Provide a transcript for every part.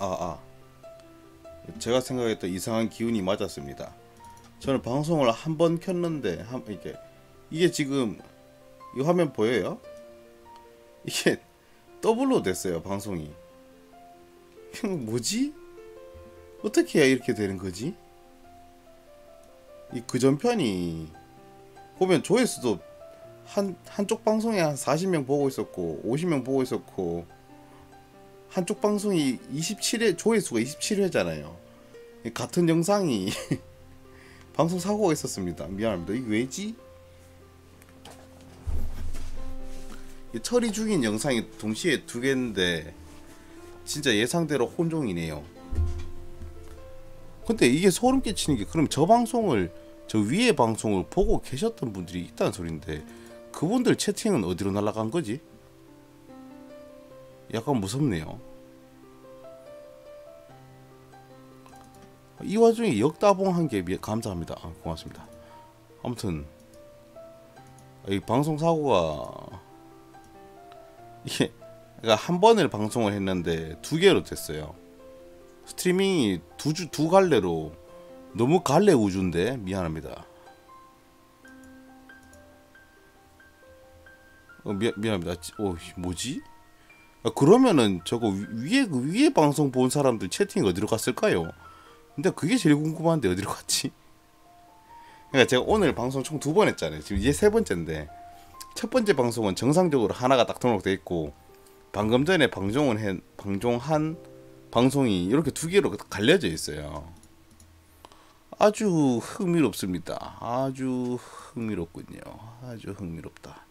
아. 제가 생각했던 이상한 기운이 맞았습니다. 저는 방송을 한 번 켰는데 한 이게 이게 지금 이 화면 보여요? 이게 더블로 됐어요 방송이. 뭐지? 어떻게 해야 이렇게 되는 거지? 이 그전편이 보면 조회수도 한 한쪽 방송에 한 40명 보고 있었고 50명 보고 있었고 한쪽 방송이 27회 조회수가 27회잖아요. 같은 영상이 방송 사고가 있었습니다. 미안합니다. 이게 왜지? 이 처리 중인 영상이 동시에 두 개인데 진짜 예상대로 혼종이네요. 근데 이게 소름 끼치는 게 그럼 저 방송을 저 위에 방송을 보고 계셨던 분들이 있다는 소린데 그분들 채팅은 어디로 날아간 거지? 약간 무섭네요. 이 와중에 역다봉한 게 미- 감사합니다. 아, 고맙습니다. 아무튼 이 방송 사고가 이게 그러니까 한 번을 방송을 했는데 두 개로 됐어요. 스트리밍이 두 주 두 갈래로 너무 갈래 우주인데 미안합니다. 어, 미, 미안합니다. 지- 어 뭐지? 아, 그러면은 저거 위- 위에 그 위에 방송 본 사람들 채팅 어디로 갔을까요? 근데 그게 제일 궁금한데 어디로 갔지? 그러니까 제가 오늘 방송 총 두 번 했잖아요. 지금 이제 세 번째인데 첫 번째 방송은 정상적으로 하나가 딱 등록돼 있고 방금 전에 방송을 해 방송한 방송이 이렇게 두 개로 갈려져 있어요. 아주 흥미롭습니다. 아주 흥미롭군요. 아주 흥미롭다.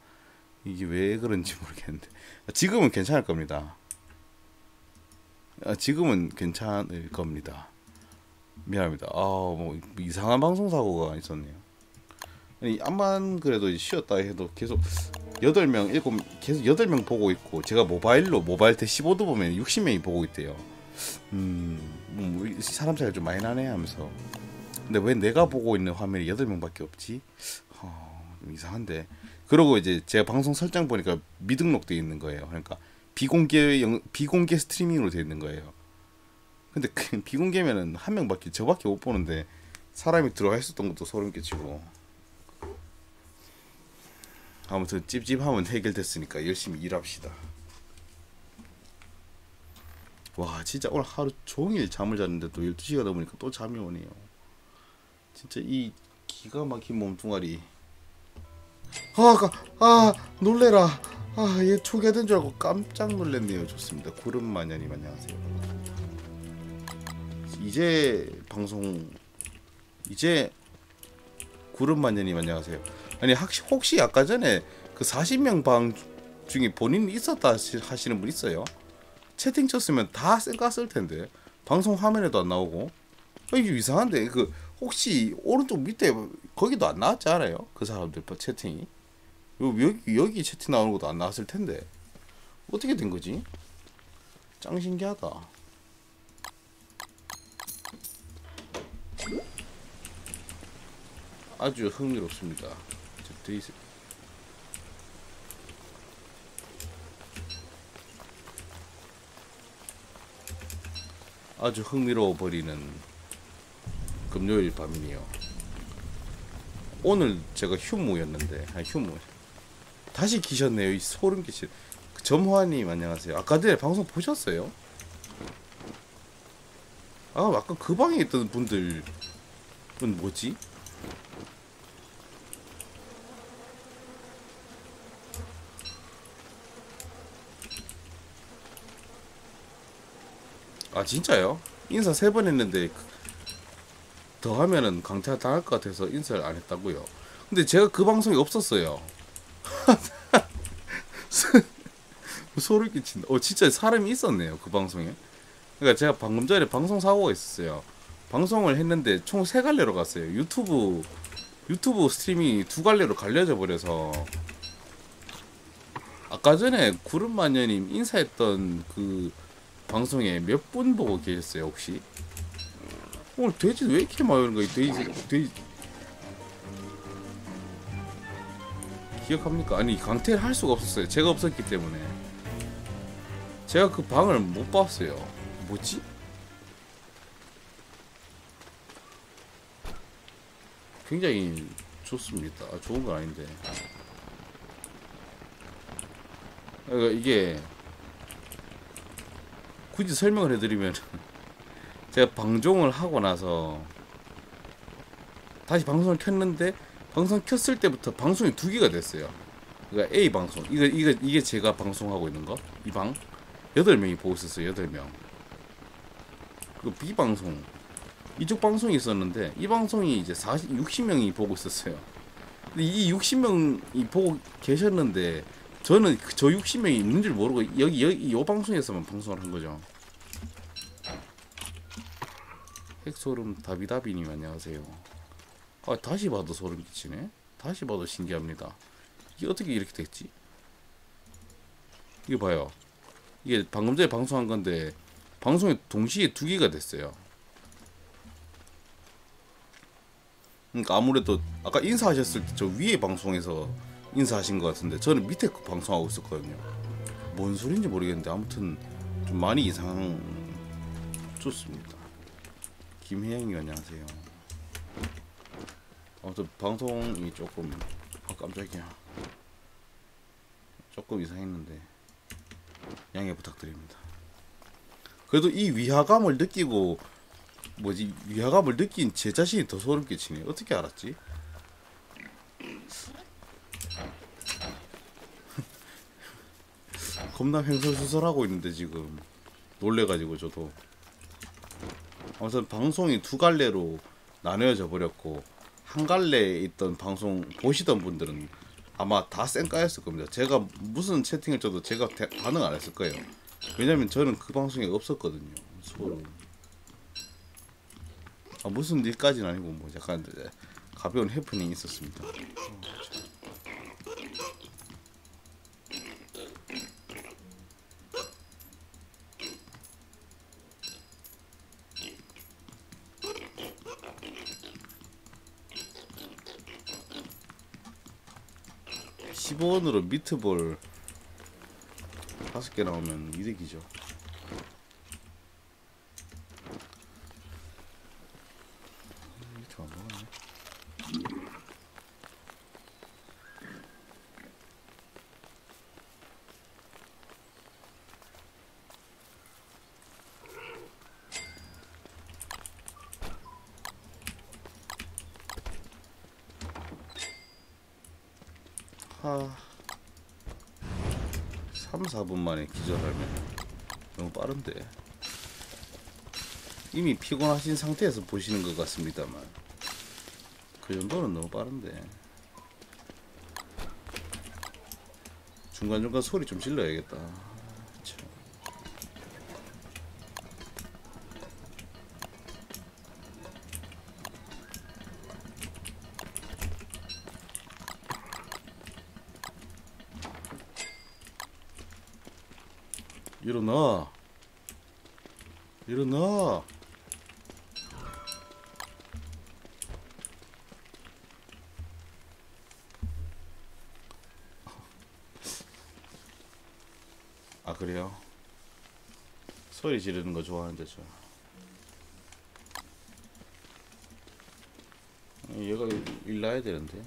이게 왜 그런지 모르겠는데 지금은 괜찮을 겁니다. 아, 지금은 괜찮을 겁니다. 미안합니다. 아, 뭐 이상한 방송 사고가 있었네요. 아니, 암만 그래도 쉬었다 해도 계속 8명, 7 계속 8명 보고 있고 제가 모바일로 모바일 대시보드 보면 60명이 보고 있대요. 음, 뭐 사람 차이가 좀 많이 나네 하면서. 근데 왜 내가 보고 있는 화면이 8명밖에 없지? 어, 좀 이상한데. 그러고 이제 제가 방송 설정 보니까 미등록돼 있는 거예요. 그러니까 비공개 영, 비공개 스트리밍으로 돼 있는 거예요. 근데 그 비공개면은 한 명밖에 저밖에 못 보는데 사람이 들어가 있었던 것도 소름 끼치고 아무튼 찝찝하면 해결됐으니까 열심히 일합시다. 와 진짜 오늘 하루 종일 잠을 잤는데 또 12시가 넘으니까 또 잠이 오네요. 진짜 이 기가 막힌 몸뚱아리 아, 가, 아 놀래라. 아 얘 초기화된 줄 알고 깜짝 놀랐네요. 좋습니다. 구름마녀님 안녕하세요. 이제 방송 이제 구름마녀님 안녕하세요. 아니 혹시, 혹시 아까 전에 그 40명 방 중에 본인이 있었다 하시- 하시는 분 있어요? 채팅 쳤으면 다 쌩깠을 텐데. 방송 화면에도 안 나오고. 아, 이게 이상한데. 그 혹시 오른쪽 밑에 거기도 안 나왔지 않아요? 그 사람들 뭐 채팅이 요- 여기 여기 채팅 나오는 것도 안 나왔을 텐데 어떻게 된 거지? 짱 신기하다. 아주 흥미롭습니다. 저 아주 흥미로워 버리는 금요일 밤이네요. 오늘 제가 휴무였는데 아 휴무 다시 키셨네요. 이 소름 끼칠. 그 점화님 안녕하세요. 아까 전에 방송 보셨어요? 아 아까 그 방에 있던 분들은 뭐지? 아 진짜요? 인사 세 번 했는데 그- 더 하면은 강퇴 당할 것 같아서 인사를 안 했다고요. 근데 제가 그 방송이 없었어요. 소름 끼친다. 어 진짜 사람이 있었네요 그 방송에. 그러니까 제가 방금 전에 방송 사고가 있었어요. 방송을 했는데 총 세 갈래로 갔어요. 유튜브 유튜브 스트리밍이 두 갈래로 갈려져 버려서 아까 전에 구름마녀님 인사했던 그 방송에 몇 분 보고 계셨어요 혹시? 오늘 돼지 왜 이렇게 많이 오는 거야? 돼지, 돼지. 기억합니까? 아니 강퇴를 할 수가 없었어요. 제가 없었기 때문에. 제가 그 방을 못 봤어요. 뭐지? 굉장히 좋습니다. 아, 좋은 건 아닌데. 그러니까 이게 굳이 설명을 해드리면 제가 방종을 하고 나서 다시 방송을 켰는데 방송 켰을 때부터 방송이 두 개가 됐어요. 그러니까 A 방송 이거 이거 이게 제가 방송하고 있는 거 이 방 여덟 명이 보고 있었어요. 여덟 명. 그 B 방송 이쪽 방송이 있었는데 이 방송이 이제 40, 60명이 보고 있었어요. 이 60명이 보고 계셨는데 저는 그저 60명이 있는 줄 모르고 여기 여기 이 방송에서만 방송을 한 거죠. 핵소름 다비다비님 안녕하세요. 아 다시 봐도 소름 끼치네. 다시 봐도 신기합니다. 이게 어떻게 이렇게 됐지? 이거 봐요. 이게 방금 전에 방송한 건데 방송이 동시에 두 개가 됐어요. 그러니까 아무래도 아까 인사하셨을 때 저 위에 방송에서 인사하신 것 같은데 저는 밑에 거 방송하고 있었거든요. 뭔 소리인지 모르겠는데 아무튼 좀 많이 이상 좋습니다. 김혜영님 안녕하세요. 아무튼 방송이 조금 아 깜짝이야. 조금 이상했는데 양해 부탁드립니다. 그래도 이 위화감을 느끼고 뭐지 위화감을 느낀 제 자신이 더 소름 끼치네. 어떻게 알았지? 겁나 횡설수설하고 있는데 지금 놀래가지고 저도 아무튼 방송이 두 갈래로 나뉘어져 버렸고 한 갈래에 있던 방송 보시던 분들은 아마 다 쌩까였을 겁니다. 제가 무슨 채팅을 쳐도 제가 대- 반응 안 했을 거예요. 왜냐면 저는 그 방송에 없었거든요. 아, 무슨 일까지는 아니고 뭐 약간 가벼운 해프닝이 있었습니다. 어, 15원으로 미트볼 5개 나오면 이득이죠. 미트 안 먹었네. 하 3, 4분 만에 기절하면 너무 빠른데. 이미 피곤하신 상태에서 보시는 것 같습니다만 그 정도는 너무 빠른데. 중간중간 소리 좀 질러야겠다 일어나. 일어나. 아 그래요? 소리 지르는 거 좋아하는데 저. 얘가 일- 일 나야 되는데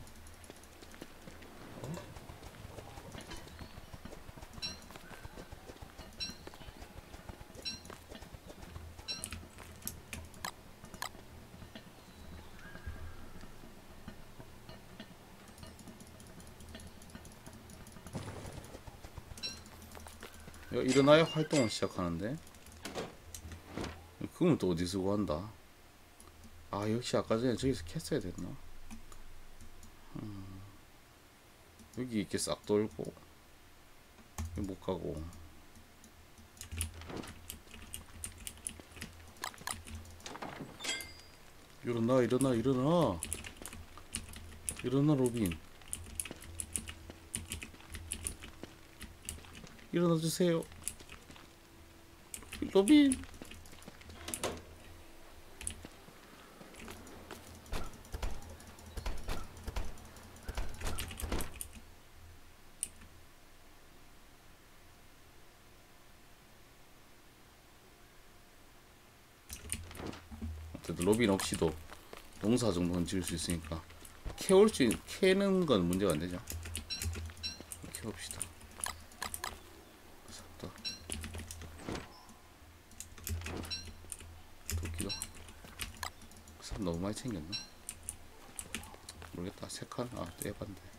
얘가 일어나야 활동을 시작하는데. 그러면 또 어디서 구한다? 아 역시 아까 전에 저기서 캤어야 됐나? 음, 여기 이렇게 싹 돌고 못 가고. 일어나 일어나 일어나. 일어나 로빈 일어나 주세요 로빈 로빈 없이도 농사 정도는 지을 수 있으니까 캐올 수 있, 캐는 건 문제가 안 되죠. 캐봅시다. 도끼가 삽 너무 많이 챙겼나? 모르겠다. 세 칸? 아, 또 해봤는데.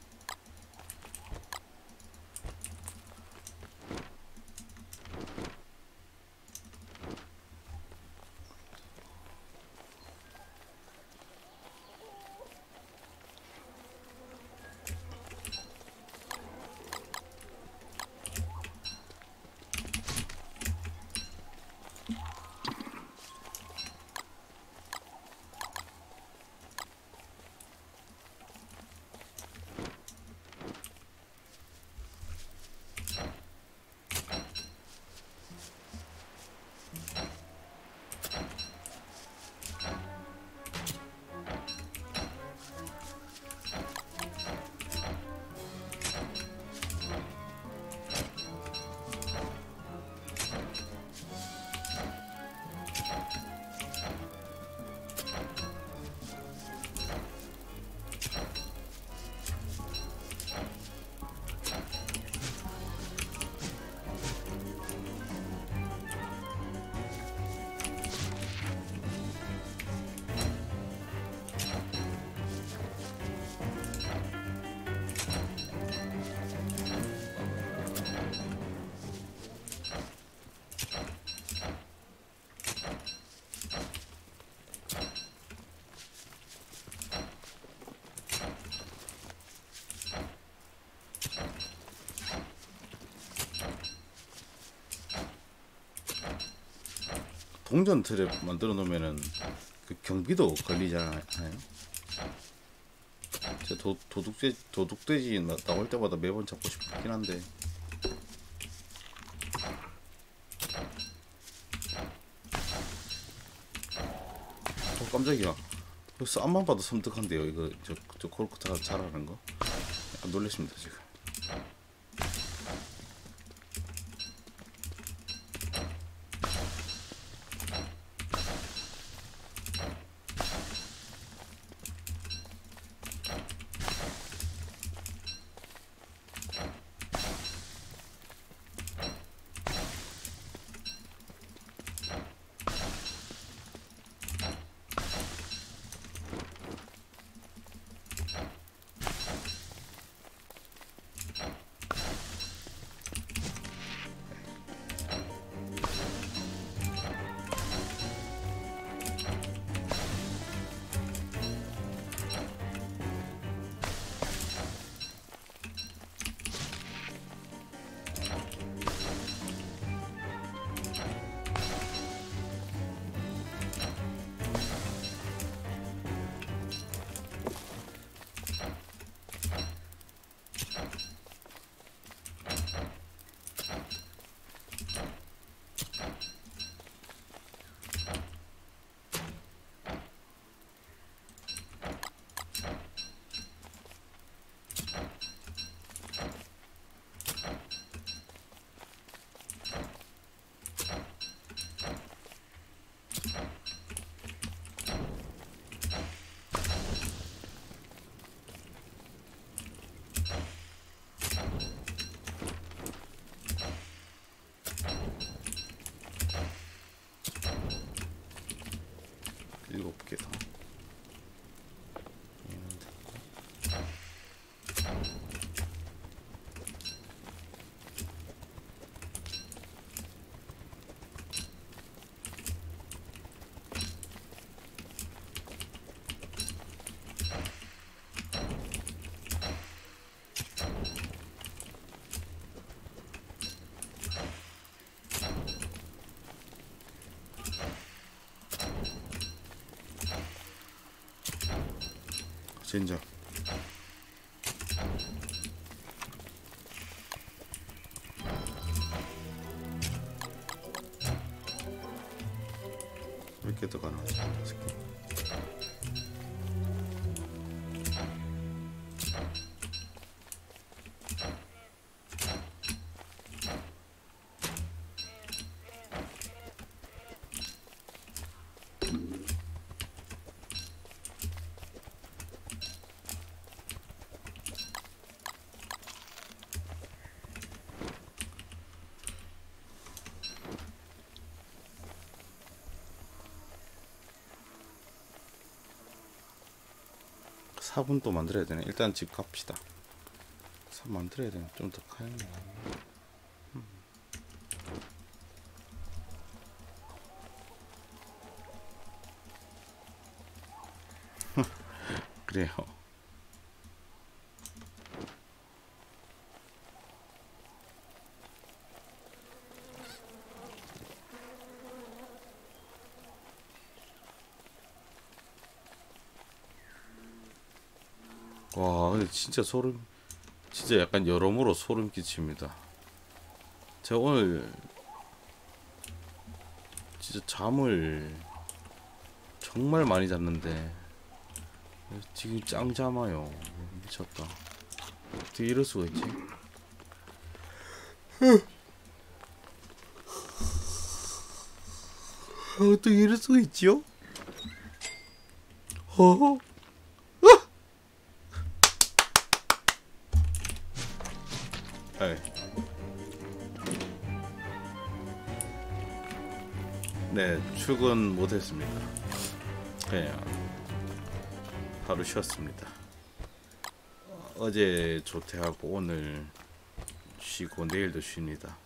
동전 트랩 만들어 놓으면은 그 경비도 걸리잖아요. 제 도, 도둑돼 도둑돼지 나, 나올 때마다 매번 잡고 싶긴 한데. 어 깜짝이야. 이거 쌈만 봐도 섬뜩한데요. 이거 저, 저 콜코타가 잘하는 거. 약간 놀랬습니다 지금. 젠장. 몇개더 가나? 다섯 개. 삽은 또 만들어야 되네. 일단 집 갑시다. 삽 만들어야 되네. 좀 더 가야 돼. 음. 그래요. 와, 근데 진짜 소름, 진짜 약간 여러모로 소름 끼칩니다. 제가 오늘 진짜 잠을 정말 많이 잤는데 지금 짱 잠아요. 미쳤다. 어떻게 이럴 수가 있지? 어떻게 이럴 수가 있지요? 어? 네. 네, 출근 못했습니다. 그냥 하루 쉬었습니다. 어제 조퇴하고 오늘 쉬고 내일도 쉽니다.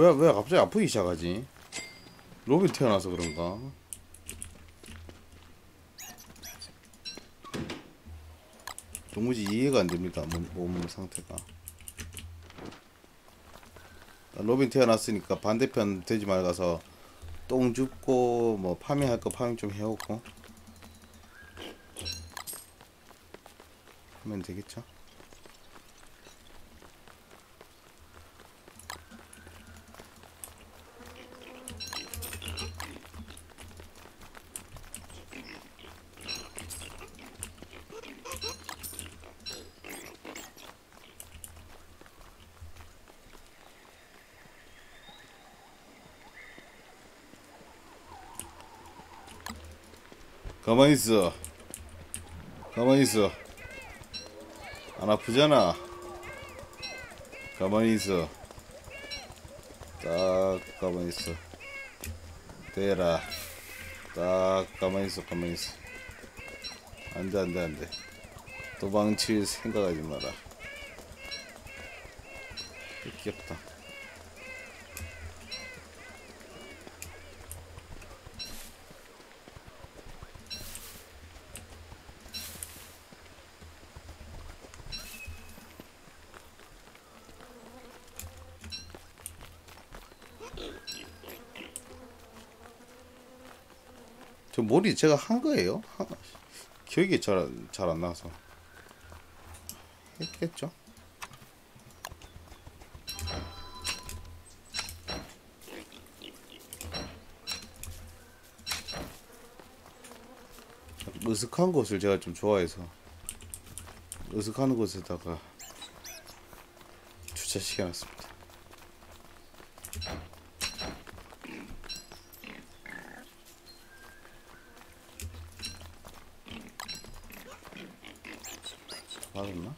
왜, 왜 갑자기 아프기 시작하지? 로빈 태어나서 그런가? 도무지 이해가 안 됩니다. 몸, 몸 상태가. 로빈 태어났으니까 반대편 돼지 말 가서 똥 줍고 뭐 파밍할 거 파밍 좀 해오고 하면 되겠죠? 가만히 있어. 가만히 있어. 안 아프잖아. 가만히 있어. 딱 가만히 있어. 대라. 딱 가만히 있어. 가만히 있어. 안돼 안돼 안돼. 도망칠 생각하지 마라. 귀엽다. 저 머리 제가 한 거예요? 하- 기억이 잘 잘 안 나서 했겠죠? 으슥한 곳을 제가 좀 좋아해서 으슥한 곳에다가 주차 시켜놨습니다. 맞았나?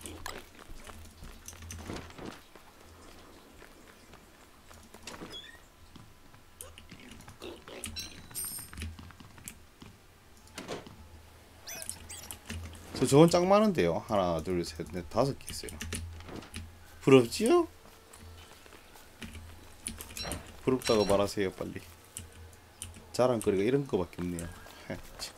저 저건 짱 많은데요. 하나, 둘, 셋, 넷, 다섯 개 있어요. 부럽지요? 부럽다고 말하세요, 빨리. 자랑거리가 이런 거밖에 없네요. 참.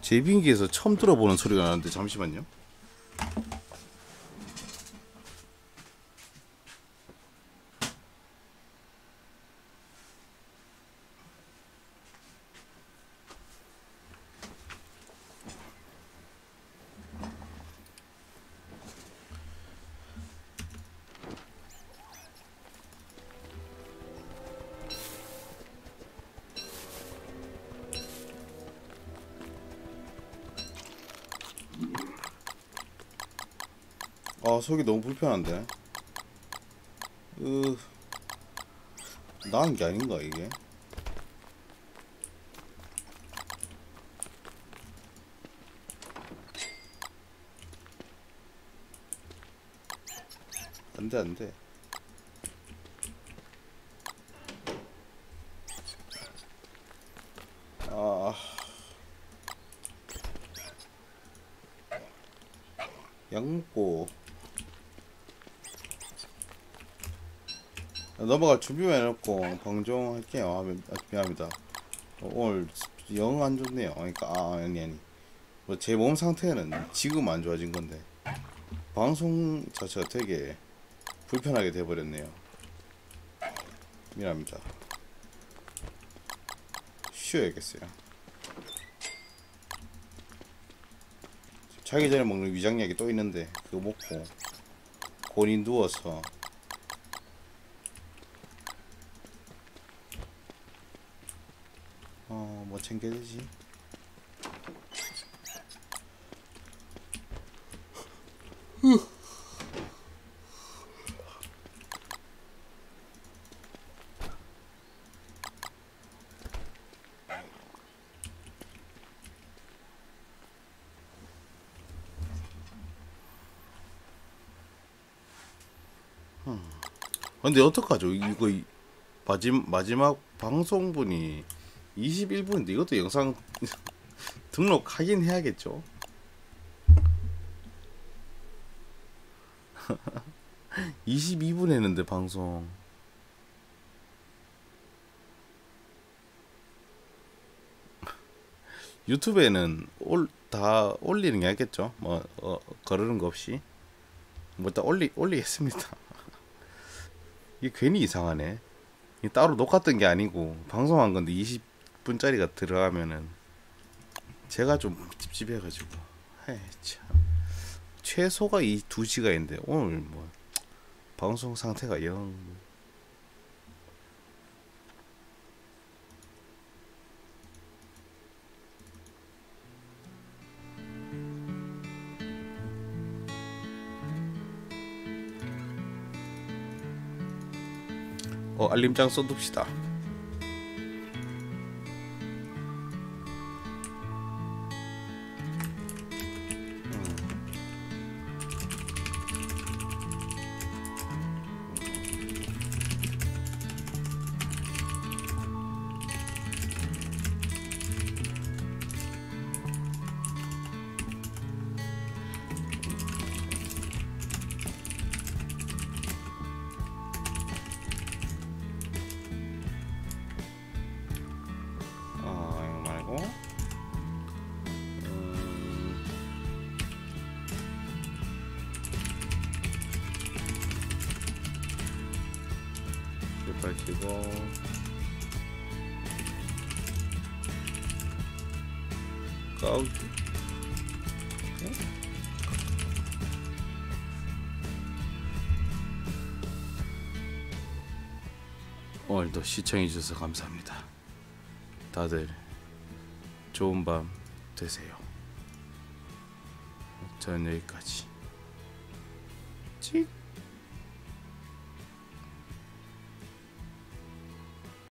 제빙기에서 처음 들어보는 소리가 나는데 잠시만요. 아 속이 너무 불편한데. 으 나은 게 아닌가 이게? 안돼 안돼. 아. 약 먹고 넘어갈 준비만 해놓고 방종할게요. 아, 미- 아, 미안합니다. 어, 오늘 영 안 좋네요. 그러니까 아 아니 아니. 뭐 제 몸 상태는 지금 안 좋아진 건데 방송 자체가 되게 불편하게 돼버렸네요. 미안합니다. 쉬어야겠어요. 자기 전에 먹는 위장약이 또 있는데 그거 먹고 곤히 누워서 어 뭐 챙겨야 되지? 근데 어떡하죠? 이거 이- 마지막 방송분이 21분인데 이것도 영상 등록하긴 해야겠죠? (22분) 했는데 방송 유튜브에는 올 다 올리는 게 낫겠죠 뭐 어, 거르는 거 없이 뭐 일단 올리 올리겠습니다 이게 괜히 이상하네. 따로 뜬게 아니고 방송한 건데 20 분짜리가 들어가면은 제가 좀 찝찝해가지고. 에이, 참. 최소가 이 2시간인데 오늘 뭐 방송 상태가 영. 어, 알림장 써둡시다. 칠팔치고 까우기 오늘도 시청해주셔서 감사합니다. 다들 좋은 밤 되세요. 저는 여기까지. 찍.